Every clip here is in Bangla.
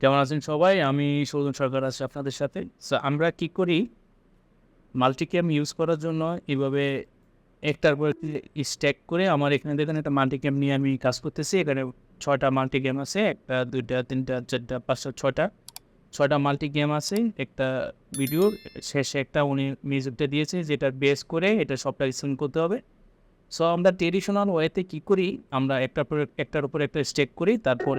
কেমন আছেন সবাই? আমি সৌজন সরকার আছি আপনাদের সাথে। সো আমরা কি করি? মাল্টিক্যাম ইউজ করার জন্য এভাবে একটার পর স্ট্যাক করে আমার এখানে দেখেন একটা মাল্টিক্যাম নিয়ে আমি কাজ করতেছি। এখানে ছয়টা মাল্টিক্যাম আছে, একটা, দুইটা, তিনটা, চারটা, পাঁচটা, ছয়টা ছয়টা মাল্টি গেম আছে, একটা ভিডিও শেষে একটা উনি মিউজিকটা দিয়েছে যেটা বেস করে এটা সবটা স্ক্রিন করতে হবে। সো আমরা ট্রেডিশনাল ওয়েতে কী করি? আমরা একটার পর একটার উপর একটা স্টেক করি, তারপর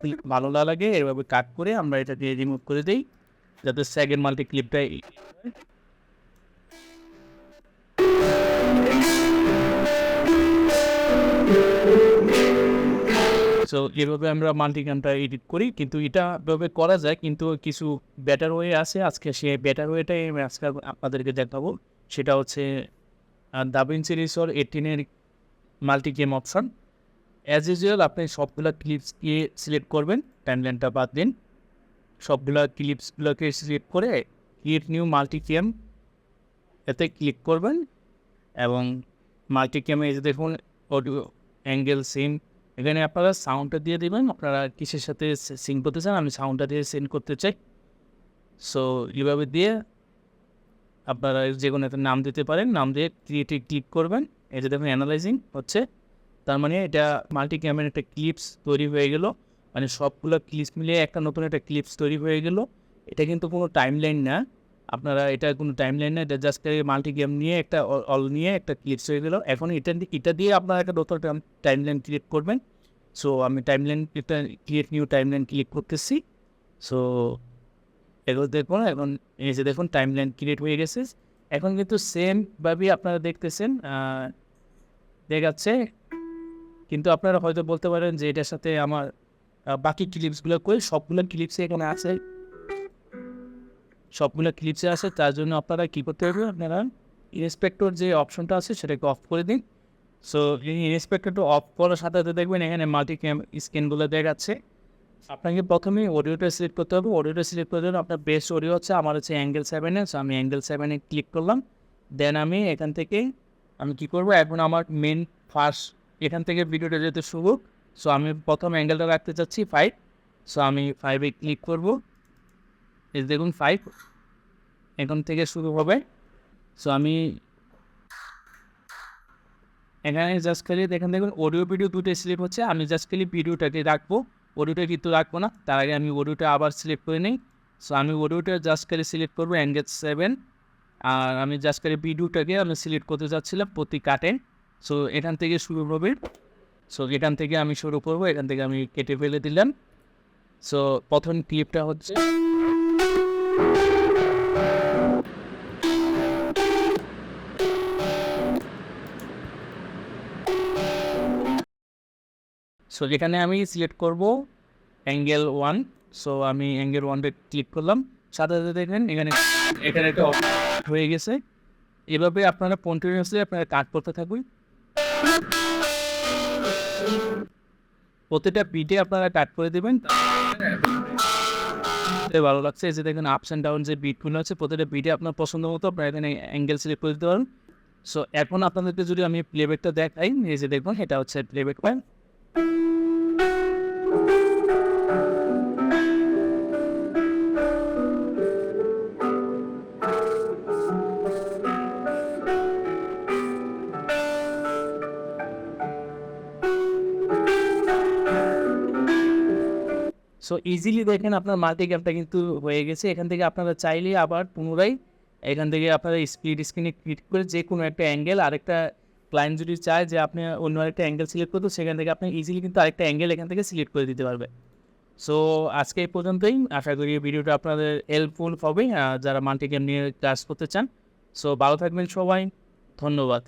clip ভালো না লাগে, এভাবে কাট করে আমরা এটা দিয়ে রিমুভ করে দিই, যাতে সেকেন্ড মাল্টি ক্লিপটা সো এভাবে আমরা মাল্টিগ্রামটা এডিট করি, কিন্তু এটা এভাবে করা যায়, কিন্তু কিছু বেটার ওয়ে আছে। আজকে সে বেটার ওয়েটাই আমি আজকে আপনাদেরকে দেখাবো। সেটা হচ্ছে দাবিনসি রিসোর এইটিনের multicam option as usual আপনি সবগুলো ক্লিপসকে সিলেক্ট করবেন টাইমলাইনটা বাদ দিন। সবগুলো ক্লিপসগুলোকে সিলেক্ট করে ক্রিয়েট নিউ মাল্টি গেম এতে ক্লিক করবেন এবং মাল্টি গেমে এই যে দেখুন অডিও অ্যাঙ্গেল সিম এখানে আপনারা সাউন্ডটা দিয়ে দেবেন, আপনারা কিসের সাথে সিং করতে চান, আমি সাউন্ডটা দিয়ে সেন্ড করতে চাই। সো এইভাবে দিয়ে আপনারা যে কোনো একটা নাম দিতে পারেন, নাম দিয়ে ক্রিয়েটে ক্লিক করবেন। যে দেখুন অ্যানালাইজিং হচ্ছে। তার মানে এটা মাল্টি ক্যামের একটা ক্লিপস তৈরি হয়ে গেল। মানে সবগুলো ক্লিপস মিলিয়ে একটা নতুন একটা ক্লিপস তৈরি হয়ে গেল। এটা কিন্তু কোনো টাইম লাইন না। আপনারা এটা কোনো টাইম লাইন না, এটা জাস্ট মাল্টি গেম নিয়ে একটা অল নিয়ে একটা ক্লিপস হয়ে গেল। এখন এটা এটা দিয়ে আপনারা একটা নতুন একটা টাইম লাইন ক্রিয়েট করবেন। সো আমি টাইম লাইন একটা create new timeline click করতেছি। সো এগুলো দেখুন, এখন যে দেখুন টাইম লাইন ক্রিয়েট হয়ে গেছে। এখন কিন্তু সেমভাবেই আপনারা দেখতেছেন দেখাচ্ছে কিন্তু আপনারা হয়তো বলতে পারেন যে এটার সাথে আমার বাকি ক্লিপসগুলো কই? সবগুলো ক্লিপসে এখানে আছে। সবগুলো ক্লিপসে আছে, তার জন্য আপনারা কী করতে হবে? আপনারা ইন্সপেক্টর যে অপশনটা আছে সেটাকে অফ করে দিন। সো ইন্সপেক্টরটা অফ করার সাথে সাথে দেখবেন এখানে মাল্টি ক্যাম স্ক্রিনগুলো দেখাচ্ছে। আপনাকে প্রথমে অডিওটা সিলেক্ট করতে হবে। অডিওটা সিলেক্ট করার জন্য আপনার বেস্ট অডিও হচ্ছে আমার হচ্ছে অ্যাঙ্গেল সেভেনে সো আমি অ্যাঙ্গেল সেভেনে ক্লিক করলাম। দেন আমি এখান থেকে আমি কী করব? এখন আমার মেন ফার্স্ট এখান থেকে ভিডিওটা যেতে শুরু সো আমি প্রথম অ্যাঙ্গেলটা রাখতে চাচ্ছি ফাইভ সো আমি ফাইভে ক্লিক করব। এই দেখুন ফাইভ এখান থেকে শুরু হবে। সো আমি এখানে জাস্ট খালি এখান দেখুন অডিও ভিডিও দুটো সিলেক্ট হচ্ছে, আমি জাস্ট খালি ভিডিওটাকে রাখব। অডিওটা কিন্তু রাখব না, তার আগে আমি অডিওটা আবার সিলেক্ট করে নিই। সো আমি অডিওটা জাস্ট খালি সিলেক্ট করব অ্যাঙ্গেজ সেভেন আর আমি জাস্ট খালি ভিডিওটাকে আমি সিলেক্ট করতে চাচ্ছিলাম প্রতি কাটে সো এখান থেকে শুরু হবে। সো এখান থেকে আমি শুরু করব, এখান থেকে আমি কেটে ফেলে দিলাম। সো প্রথম ক্লিপটা হচ্ছে সো যেখানে আমি সিলেক্ট করব অ্যাঙ্গেল ওয়ান সো আমি অ্যাঙ্গেল ওয়ানটা ক্লিক করলাম। সাথে সাথে দেখেন, এখানে এখানে একটা হয়ে গেছে। এভাবে আপনারা কন্টিনিউয়াসলি আপনারা কাট করতে থাকুন। প্রতিটা পিটে আপনারা কাট করে দেবেন। ভালো লাগছে। যে দেখেন আপস অ্যান্ড ডাউন যে বিটগুলো আছে, প্রতিটা বিটে আপনার পছন্দ মতো আপনারা এখানে অ্যাঙ্গেল সিলেক্ট করে দিতে পারেন। সো এখন আপনাদেরকে যদি আমি প্লেব্যাকটা দেখাই, এই যে দেখবেন এটা হচ্ছে প্লেব্যাক প্যান সো ইজিলি দেখেন আপনার মাল্টি গ্যাপটা কিন্তু হয়ে গেছে। এখান থেকে আপনারা চাইলে আবার পুনরায় এখান থেকে আপনারা স্পিড স্ক্রিনে ক্লিক করে যে কোনো একটা অ্যাঙ্গেল আরেকটা ক্লায়েন্ট যদি চায় যে আপনি অন্য আরেকটা অ্যাঙ্গেল সিলেক্ট করতে, সেখান থেকে আপনি ইজিলি কিন্তু আরেকটা অ্যাঙ্গেল এখান থেকে সিলেক্ট করে দিতে পারবে সো আজকে এই পর্যন্তই। আশা করি ভিডিওটা আপনাদের হেল্পফুল হবে। যারা মাল্টি গেম নিয়ে কাজ করতে চান। সো ভালো থাকবেন সবাই। ধন্যবাদ।